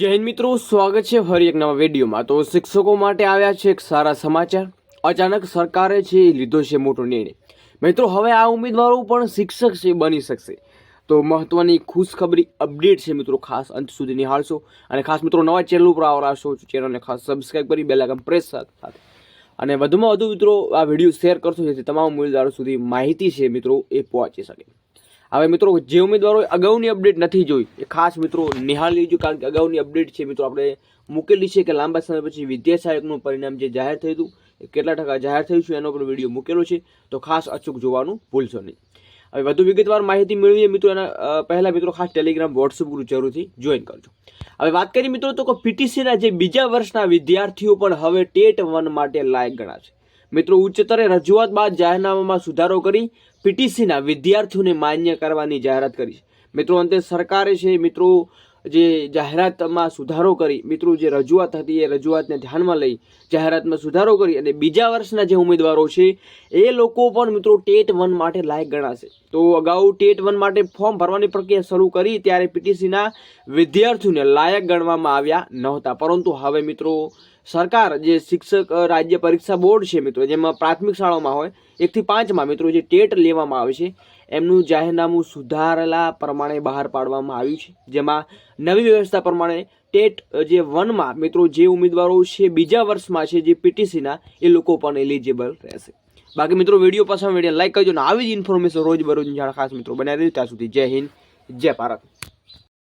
હિન્દ મિત્રો, સ્વાગત છે ફરી એક નવા વિડીયોમાં. તો શિક્ષકો માટે આવ્યા છે એક સારા સમાચાર. અચાનક સરકારે છે લીધો છે મોટો નિર્ણય. મિત્રો, હવે આ ઉમેદવારો પણ શિક્ષક છે, બની શકશે. તો મહત્વની ખુશખબરી અપડેટ છે મિત્રો, ખાસ અંત સુધી નિહાળશો. અને ખાસ મિત્રો, નવા ચેનલ ઉપર આવરાશો ચેનલને ખાસ સબસ્ક્રાઈબ કરી બેલ આઇકન પ્રેસ સાથે. અને વધુમાં વધુ મિત્રો, આ વીડિયો શેર કરશો જેથી તમામ ઉમેદવારો સુધી માહિતી છે મિત્રો, એ પહોંચી શકે. હવે મિત્રો, જે ઉમેદવારોએ અગાઉની અપડેટ નથી જોઈ, એ ખાસ મિત્રો નિહાળી લેજો, કારણ કે અગાઉની અપડેટ છે મિત્રો, આપણે મૂકેલી છે કે લાંબા સમય પછી વિદ્યા સહાયકનું પરિણામ જે જાહેર થયું હતું કેટલા ટકા જાહેર થયું છે એનો પણ વીડિયો મૂકેલો છે, તો ખાસ અચૂક જોવાનું ભૂલશો નહીં. હવે વધુ વિગતવાર માહિતી મેળવીએ મિત્રો, એના પહેલાં મિત્રો, ખાસ ટેલિગ્રામ વોટ્સઅપ ગ્રુપ જરૂરથી જોઈન કરજો. હવે વાત કરીએ મિત્રો, તો પીટીસીના જે બીજા વર્ષના વિદ્યાર્થીઓ પણ હવે ટેટ વન માટે લાયક ગણાશે. મિત્રો, ઉચ્ચતરે રજૂઆત બાદ જાહેરનામામાં સુધારો કરી પીટીસીના વિદ્યાર્થીઓને માન્ય કરવાની જાહેરાત કરી છે. મિત્રો, અંતે સરકારે છે, મિત્રો, જે જાહેરાતમાં સુધારો કરી, મિત્રો, જે રજૂઆત હતી એ રજૂઆતને ધ્યાનમાં લઈ જાહેરાતમાં સુધારો કરી અને બીજા વર્ષના જે ઉમેદવારો છે, એ લોકો પણ, મિત્રો, ટેટ વન માટે લાયક ગણાશે. તો અગાઉ ટેટ વન માટે ફોર્મ ભરવાની પ્રક્રિયા શરૂ કરી, ત્યારે પીટીસીના વિદ્યાર્થીઓને લાયક ગણવામાં આવ્યા નહોતા. પરંતુ હવે, મિત્રો સરકાર જે શિક્ષક રાજ્ય પરીક્ષા બોર્ડ છે મિત્રો, જેમાં પ્રાથમિક શાળાઓમાં હોય, એકથી પાંચમાં મિત્રો જે ટેટ લેવામાં આવે છે, એમનું જાહેરનામું સુધારેલા પ્રમાણે બહાર પાડવામાં આવ્યું છે. જેમાં નવી વ્યવસ્થા પ્રમાણે ટેટ જે વનમાં મિત્રો જે ઉમેદવારો છે બીજા વર્ષમાં છે જે પીટીસીના એ લોકો પણ એલિજિબલ રહેશે. બાકી મિત્રો વીડિયો પસંદ વીડિયો લાઈક કરજો ને આવી જ ઇન્ફોર્મેશન રોજ બરોજ જાણ ખાસ મિત્રો બનાવી રહ્યું ત્યાં સુધી જય હિન્દ, જય ભારત.